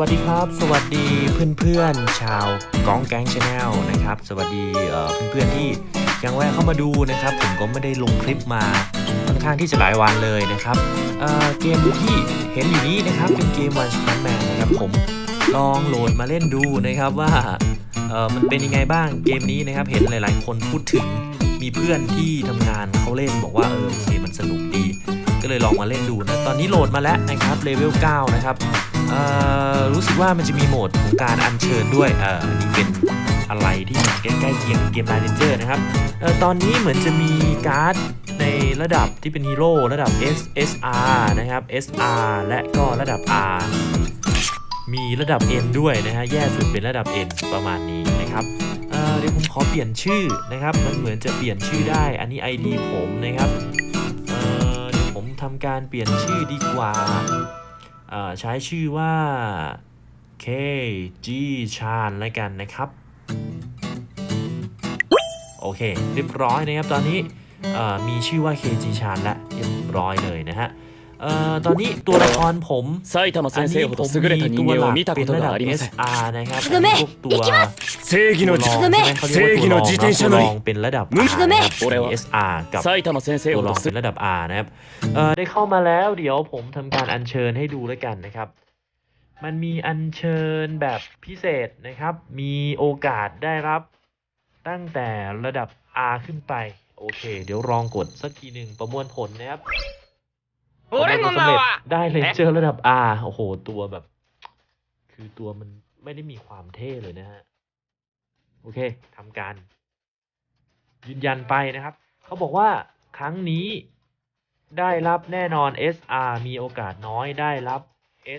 วัสดีครับ สวัสดีเพื่อนๆชาวก้องแก๊งชาแนลนะครับ สวัสดีเพื่อนๆที่ยังแวะเข้ามาดูนะครับ ผมก็ไม่ได้ลงคลิปมาค่อนข้างที่จะหลายวันเลยนะครับเเกมที่เห็นอยู่นี้นะครับเป็นเกมวันส n นแมนนะครับผมลองโหลดมาเล่นดูนะครับว่ามันเป็นยังไงบ้างเกมนี้นะครับเห็นหลาย ๆ คนพูดถึงมีเพื่อนที่ทำงานเขาเล่นบอกว่าเออเกมมันสนุกดี ก็เลยลองมาเล่นดูนะตอนนี้โหลดมาแล้วนะครับเลเวล9นะครับ รู้สึกว่ามันจะมีโหมดของการอัญเชิญด้วยเอ่อนี่เป็นอะไรที่มันใกล้ๆเคียงกับเกม l า n เจอร์นะครับเอ่อตอนนี้เหมือนจะมีการ์ดในระดับที่เป็นฮีโร่ระดับ S SR นะครับ SR และก็ระดับ R มีระดับ N ด้วยนะฮะแย่สุดเป็นระดับ N ประมาณนี้นะครับเอ่อเดี๋ยวผมขอเปลี่ยนชื่อนะครับ มันเหมือนจะเปลี่ยนชื่อได้ อันนี้ ID ผมนะครับเอ่อเดี๋ยวผมทำการเปลี่ยนชื่อดีกว่า ใช้ชื่อว่า KG ชาญแล้วกันนะครับ โอเค เรียบร้อยนะครับ ตอนนี้มีชื่อว่า KG ชาญและเรียบร้อยเลยนะฮะ เอ่อตอนนี้ตัวละครผม 埼玉 อัน 先 นี้ 生ほ ผ ど ม 優れた มี 人 ตัว 間 หลั を ก 見た เป็ こと นระดั が บ ありません SR นะครับ ごめん พวกตัว 正義の ตัวรอง ごめん ใช่ไหมเขาเรียกว่าตัวรอง 正義の自転車乗り ตัวรองเป็นระดับ มึง R นะครับ ごめん มี SR กับ 埼玉先生 ตัว ほ ร ど องเป็นระดับ R นะครับเอ่อได้เข้ามาแล้วเดี๋ยวผมทำการอัญเชิญให้ดูแล้วกันนะครับ มันมีอัญเชิญแบบพิเศษนะครับ มีโอกาสได้รับตั้งแต่ระดับ R ขึ้นไป โอเค เดี๋ยวลองกดสักทีหนึ่งประมวลผลนะครับ ประมวลผลสำเร็จได้เลยเจอระดับ R โอ้โห ตัวแบบ คือตัวมันไม่ได้มีความเท่เลยนะฮะ โอเคทำการ ยืนยันไปนะครับ เขาบอกว่าครั้งนี้ได้รับแน่นอน SR มีโอกาสน้อยได้รับ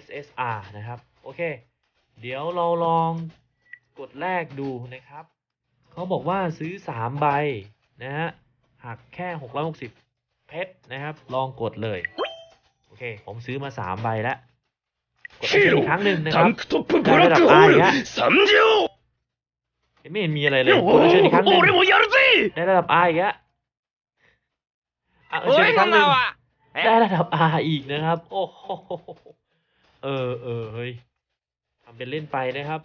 SSR นะครับ โอเค เดี๋ยวเราลองกดแรกดูนะครับ เขาบอกว่าซื้อ 3 ใบนะฮะหักแค่ 660 เพชรนะครับ ลองกดเลยโอ โอเค ผมซื้อมาสามใบแล้วกดอีกครั้งหนึ่งนะครับได้ระดับไอ้ฮะไม่เห็นมีอะไรเลยกดเชิญอีกครั้งหนึ่งได้ระดับ A อ้ฮะเชิญอีกครั้งหนึ่งได้ระดับ A อีกนะครับ โอ้โหเออเออเฮ้ยทำเป็นเล่นไปนะครับ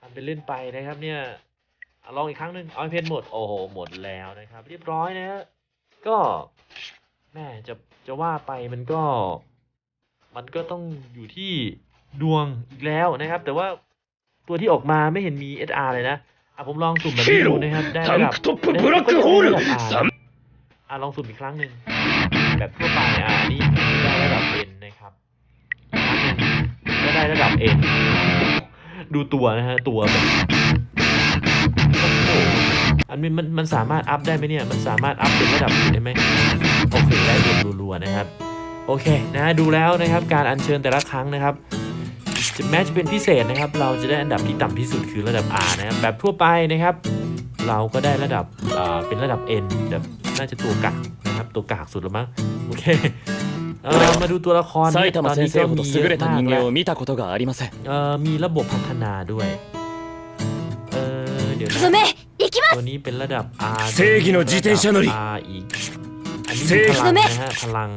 ทำเป็นเล่นไปนะครับ เนี่ยลองอีกครั้งหนึ่งเอาเพนหมด โอ้โห หมดแล้วนะครับ เรียบร้อยนะก็แม่จะ จะว่าไปมันก็ มันก็ต้องอยู่ที่ดวงอีกแล้วนะครับ แต่ว่าตัวที่ออกมาไม่เห็นมี SR เลยนะอะผมลองสุ่มแบบนี้ดูนะครับ ได้ระดับได้ระดับอะลองสุ่มอีกครั้งหนึ่งแบบทั่วไปอะนี่ได้ระดับเอ็นนะครับก็ได้ระดับเอ็นดูตัวนะฮะตัวแบบโอันนี้มันมันสามารถอัพได้ไหมเนี่ย มันสามารถอัพเป็นระดับอื่นได้ไหม โอเคได้เนรัวๆนะครับ โอเคนะดูแล้วนะครับการอัญเชิญแต่ละครั้งนะครับจะแม้จะเป็นพิเศษนะครับ เราจะได้อันดับที่ต่ำที่สุดคือระดับ R นะครับแบบทั่วไปนะครับ เราก็ได้ระดับอ่าเป็นระดับ N แบบน่าจะตัวกากนะครับ ตัวกากสุดแล้วมั้งโอเคเออมาดูตัวละคร 埼 ตอ 玉 นนี้ 先 ก็ 生ほど มีเย 優れ อะ た มาก 人 แล้ว 間を見たことがありません เออมีระบบพัฒนาด้วยเออเดี๋ยวนะ ごめん行きま ตัวนี้เป็นระดับ R 正義の自転車乗り R อีกอั นนี้พลังนะฮะพลัง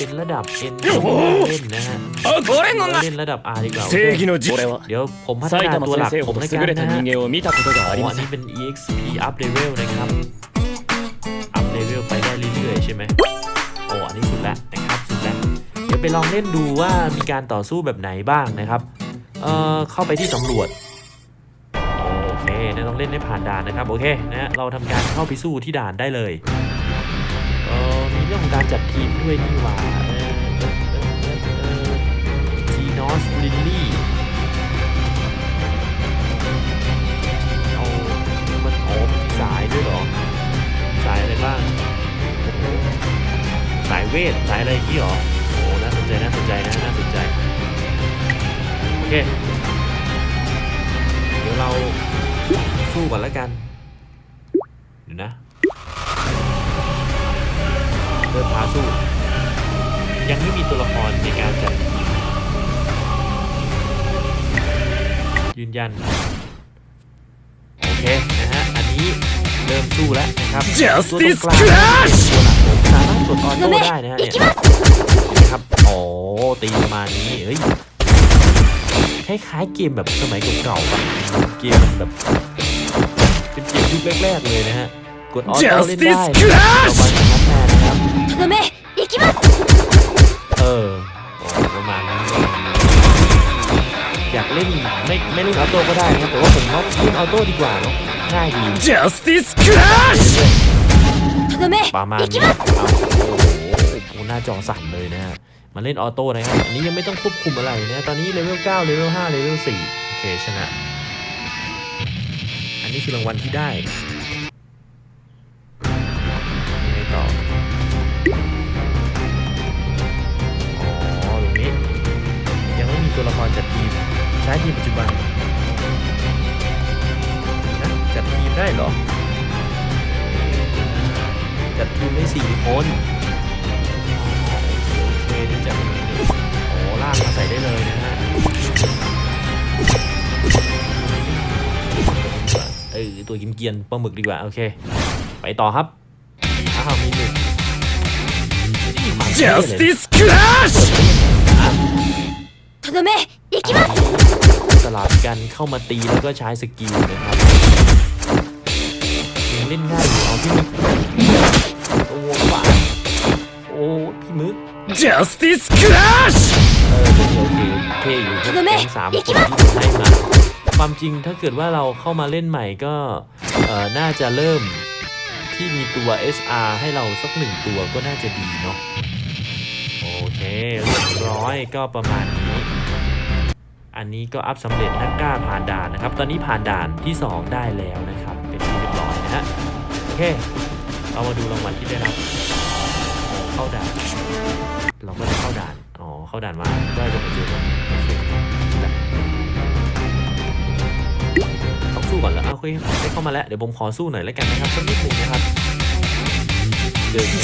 เป็นระดับเอ็นเล่นนะฮะเล่นระดับ R ดีกว่าเดี๋ยวผมพัฒนาตัวหลักผมในการนะฮะอันนี้เป็น EXP up level นะครับ up level ไปได้เรื่อยๆใช่ไหมโอ้อันนี้สุดละนะครับสุดละเดี๋ยวไปลองเล่นดูว่ามีการต่อสู้แบบไหนบ้างนะครับ เอ่อเข้าไปที่สำรวจ เล่นให้ผ่านด่านนะครับโอเคนะเราทำการเข้าไปสู้ที่ด่านได้เลยเออมีเรื่องของการจัดทีมด้วยนี่หว่าเออเออเออเออเออจีนอสลิลลี่เอามันอ๋อมันมีสายด้วยหรอ สายอะไรบ้างสายเวทสายอะไรอย่างนี้หรอโอ้โหน่าสนใจน่าสนใจนะน่าสนใจโอเคเดี๋ยวเรา สู้ก่อนแล้วกันเดี๋ยวนะเริ่มพาสู้ ยังไม่มีตัวละครในการจัดทีมยืนยัน โอเค นะฮะ อันนี้เริ่มสู้แล้วนะครับ Justice ตัวตรงกลาง Crash ตัวหลักผมสามารถกดออโต้ได้นะฮะเนี่ยนะครับโอ้ตีประมาณนี้เฮ้ยคล้ายๆเกมแบบสมัยเก่าๆอะเกมแบบ เป็นกมยุคแรกๆเลยนะฮะ กดออโต้เล่นได้เระมาณนั้นนะครับเออประมาณนั้นอยากเล่นไม่ไม่เล่นออโต้ก็ได้นะแต่ว่าผมว่าเล่นออโต้ดีกว่าเนาะง่ายดี Justice Crash ประมาณนี้เอาโอ้หน้าจอสั่นเลยนะฮะมาเล่นออโต้นะครับอันนี้ยังไม่ต้องควบคุมอะไรนะตอนนี้เลเวล9เลเวล5เลเวล4โอเคชนะ นี่คือรางวัลที่ได้ ตัวกินเกียนๆปลาหมึกดีกว่า โอเค ไปต่อครับ อ้าวมีหนึ่งนี่มาเท่เลย Justice Crash とどめ行きます สลับกันเข้ามาตีแล้วก็ใช้สกิลนะครับยังเล่นง่ายอยู่เอาพี่มึกโอ้ป่าโอ้พี่มึก Justice Crash เออตัวนี้โอเคเท่อยู่ครับแก๊งสามคนที่ผมให้มา ความจริงถ้าเกิดว่าเราเข้ามาเล่นใหม่ก็น่าจะเริ่มที่มีตัว SR ให้เราสักหนึ่งตัวก็น่าจะดีเนาะโอเคเรียบร้อยก็ประมาณนี้ อันนี้ก็อัพสำเร็จนักกล้าผ่านด่านนะครับ ตอนนี้ผ่านด่านที่ 2 ได้แล้วนะครับ เป็นที่เรียบร้อยนะฮะโอเค เรามาดูรางวัลที่ได้รับเข้าด่าน เราก็จะเข้าด่านอ๋อเข้าด่านมาก็จะมาเจอตรงนี้โอเคแบ ต้องสู้ก่อนเล้วโอเคได้เข้ามาแล้ว เดี๋ยวผมขอสู้หน่อยแล้วกันนะครับสักนิดนึงนะครับ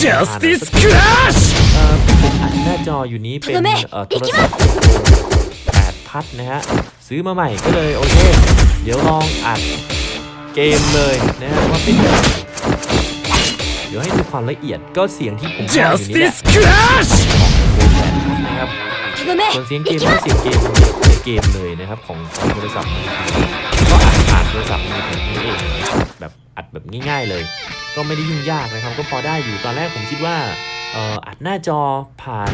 Justice Crash เอ่อผมอันหน้าจออยู่นี้เป็นเอ่อโทรศัพท์8พัดนะฮะ ซื้อมาใหม่ก็เลยโอเค เดี๋ยวลองอัดเกมเลยนะฮะว่าเป็นเดี๋ยวให้ดูความละเอียดก็เสียงที่ผมฟังอยู่นี่แหละนะครับส่วนเสียงเกมก็เสียงเกมในเกมเลยนะครับของโทรศัพท์ ทรศัพท์มือถือนี่เองแบบอัดแบบง่าย ๆเลย ก็ไม่ได้ยุ่งยากนะครับ ก็พอได้อยู่ตอนแรกผมคิดว่าเอ่ออัดหน้าจอผ่าน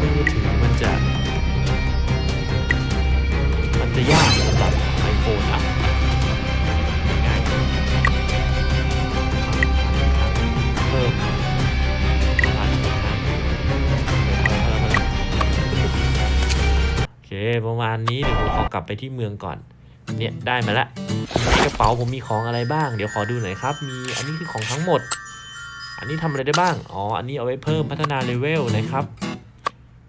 มือถือมันจะ มันจะยากสำหรับ ประมาณนี้เดี๋ยวผมขอกลับไปที่เมืองก่อน เนี่ยได้มาแล้วในกระเป๋าผมมีของอะไรบ้าง เดี๋ยวขอดูหน่อยครับ มีอันนี้คือของทั้งหมด อันนี้ทำอะไรได้บ้าง อ๋อ อันนี้เอาไว้เพิ่มพัฒนาเลเวลนะครับ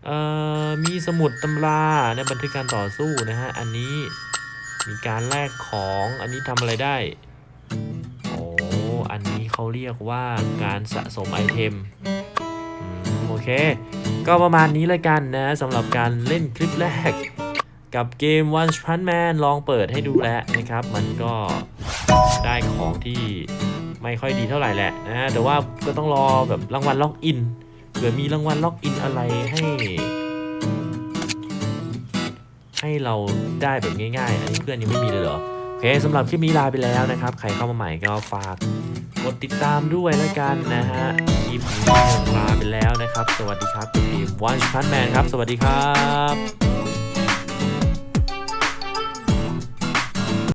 เอ่อ มีสมุดตำราในบันทึกการต่อสู้นะฮะ อันนี้มีการแลกของ อันนี้ทำอะไรได้โอ้อันนี้เขาเรียกว่าการสะสมไอเทมอืมโอเค ก็ประมาณนี้เลยกันนะสำหรับการเล่นคลิปแรก กับเกม One Punch Man ลองเปิดให้ดูแล้วนะครับ มันก็ได้ของที่ไม่ค่อยดีเท่าไหร่แหละนะแต่ว่าก็ต้องรอแบบรางวัลล็อกอินเผื่อมีรางวัลล็อกอินอะไรให้ให้เราได้แบบง่ายๆ อันนี้เพื่อนยังไม่มีเลยเหรอ โอเคสำหรับคลิปนี้ลาไปแล้วนะครับ ใครเข้ามาใหม่ก็ฝากกดติดตามด้วยแล้วกันนะฮะ คลิปนี้ลาไปแล้วนะครับ สวัสดีครับ วันพันแมนครับ สวัสดีครับ